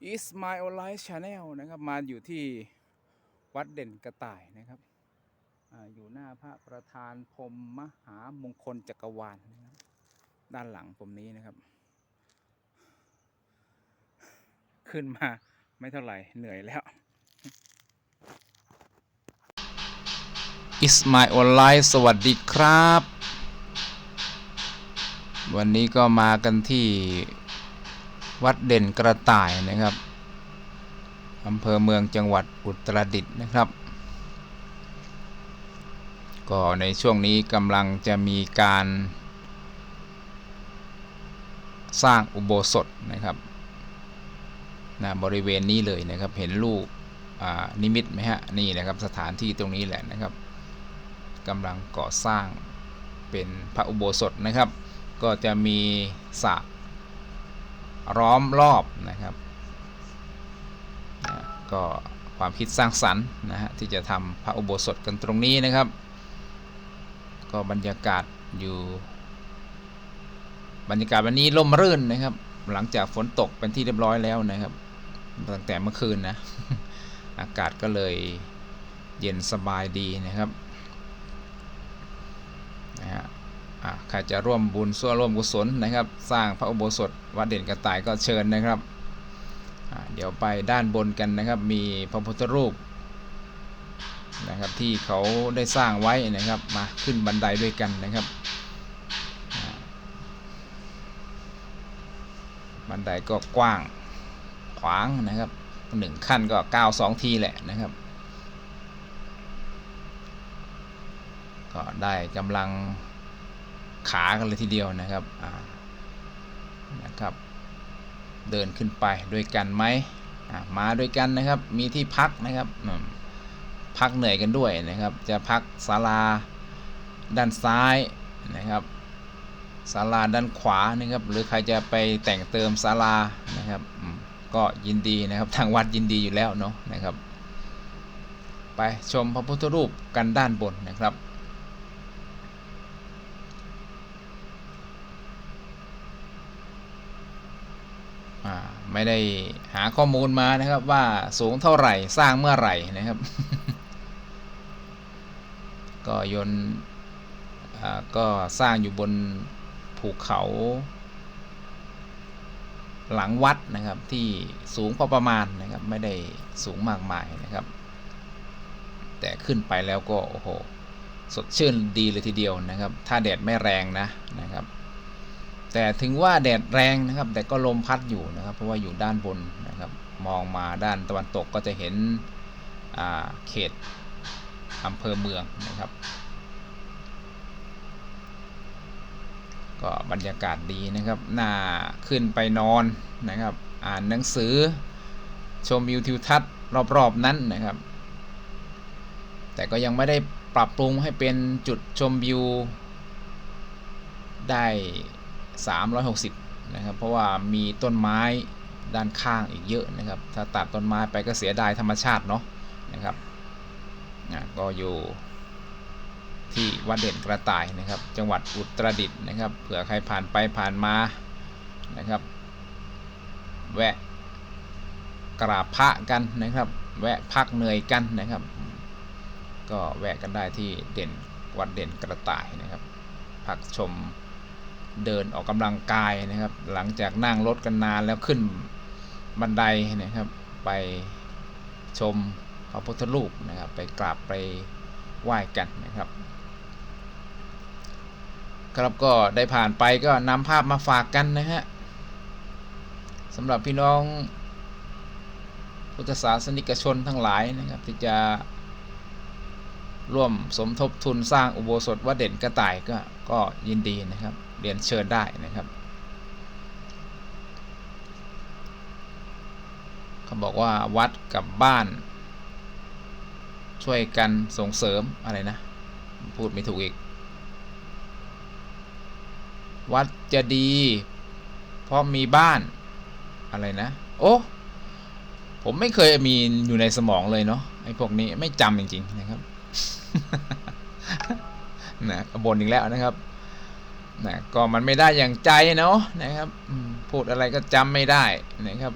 Is My o n l i f e Channel นะครับ มาอยู่ที่วัดเด่นกระต่ายนะครับออยู่หน้าพระประธานพรมมหามงคลจักรวาลนะครับ ด้านหลังผมนี้นะครับ ขึ้นมาไม่เท่าไหร่เหนื่อยแล้ว Is My o n l i f e สวัสดีครับ วันนี้ก็มากันที่ วัดเด่นกระต่ายนะครับอำเภอเมืองจังหวัดอุตรดิตถ์นะครับ ก็ในช่วงนี้กำลังจะมีการ สร้างอุโบสถนะครับนะบริเวณนี้เลยนะครับ เห็นรูปนิมิตไหมฮะ นี่นะครับสถานที่ตรงนี้แหละนะครับกำลังก่อสร้างเป็นพระอุโบสถนะครับ ก็จะมีสระ ล้อมรอบนะครับนะก็ความคิดสร้างสรรค์นะฮะที่จะทำพระอุโบสถกันตรงนี้นะครับ ก็บรรยากาศอยู่ บรรยากาศวันนี้ร่มรื่นนะครับ หลังจากฝนตกเป็นที่เรียบร้อยแล้วนะครับ ตั้งแต่เมื่อคืนนะ อากาศก็เลยเย็นสบายดีนะครับนะฮะอะ ใครจะร่วมบุญส่วนร่วมกุศลนะครับ สร้างพระอุโบสถวัดเด่นกระต่ายก็เชิญนะครับเดี๋ยวไปด้านบนกันนะครับ มีพระพุทธรูปนะครับที่เขาได้สร้างไว้นะครับมาขึ้นบันไดด้วยกันนะครับบันไดก็กว้างขวางนะครับหนึ่งขั้นก็ก้าวสองทีแหละนะครับ ก็ได้กำลัง ขากันเลยทีเดียวนะครับนะครับ เดินขึ้นไปด้วยกันไหมมาด้วยกันนะครับ มีที่พักนะครับพักเหนื่อยกันด้วยนะครับ จะพักศาลาด้านซ้ายนะครับศาลาด้านขวานะครับ หรือใครจะไปแต่งเติมศาลานะครับ ก็ยินดีนะครับทางวัดยินดีอยู่แล้วเนาะนะครับ ไปชมพระพุทธรูปกันด้านบนนะครับ ไม่ได้หาข้อมูลมานะครับว่าสูงเท่าไหร่สร้างเมื่อไหร่นะครับ ก็ยนก็สร้างอยู่บนภูเขาหลังวัดนะครับที่สูงพอประมาณนะครับไม่ได้สูงมากมายนะครับ แต่ขึ้นไปแล้วก็โอ้โหสดชื่นดีเลยทีเดียวนะครับ ถ้าแดดไม่แรงนะนะครับ แต่ถึงว่าแดดแรงนะครับ แต่ก็ลมพัดอยู่นะครับ เพราะว่าอยู่ด้านบนนะครับ มองมาด้านตะวันตกก็จะเห็นเขตอำเภอเมืองนะครับ ก็บรรยากาศดีนะครับ น่าขึ้นไปนอนนะครับ อ่านหนังสือ ชมวิวทิวทัศน์รอบๆนั้นนะครับ แต่ก็ยังไม่ได้ปรับปรุงให้เป็นจุดชมวิวได้ 360 นะครับ เพราะว่ามีต้นไม้ด้านข้างอีกเยอะนะครับ ถ้าตัดต้นไม้ไปก็เสียดายธรรมชาติเนาะนะครับนะก็อยู่ที่วัดเด่นกระต่ายนะครับ จังหวัดอุตรดิตถ์นะครับ เผื่อใครผ่านไปผ่านมานะครับ แวะกราบพระกันนะครับ แวะพักเหนื่อยกันนะครับ ก็แวะกันได้ที่เด่นวัดเด่นกระต่ายนะครับ พักชม เดินออกกำลังกายนะครับ หลังจากนั่งรถกันนานแล้วขึ้นบันไดนะครับ ไปชมพระพุทธรูปนะครับ ไปกราบไปไหว้กันนะครับ ครับก็ได้ผ่านไปก็นำภาพมาฝากกันนะฮะสำหรับพี่น้องพุทธศาสนิกชนทั้งหลายนะครับ ที่จะร่วมสมทบทุนสร้างอุโบสถวัดเด่นกระต่ายก็ก็ยินดีนะครับ เรียนเชิญได้นะครับเขาบอกว่าวัดกับบ้าน ช่วยกันส่งเสริมอะไรนะ พูดไม่ถูกอีก วัดจะดีเพราะมีบ้านอะไรนะ โอ้ผมไม่เคยมีอยู่ในสมองเลยเนาะไอ้พวกนี้ไม่จำจริง ๆ นะครับนะบนอีกแล้วนะครับ นะก็มันไม่ได้อย่างใจเนาะนะครับพูดอะไรก็จำไม่ได้นะครับ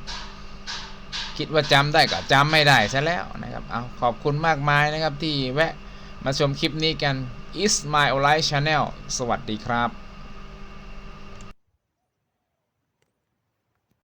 คิดว่าจำได้ก็จำไม่ได้ซะแล้วนะครับเอาขอบคุณมากมายนะครับที่แวะมาชมคลิปนี้กัน is my online channel สวัสดีครับ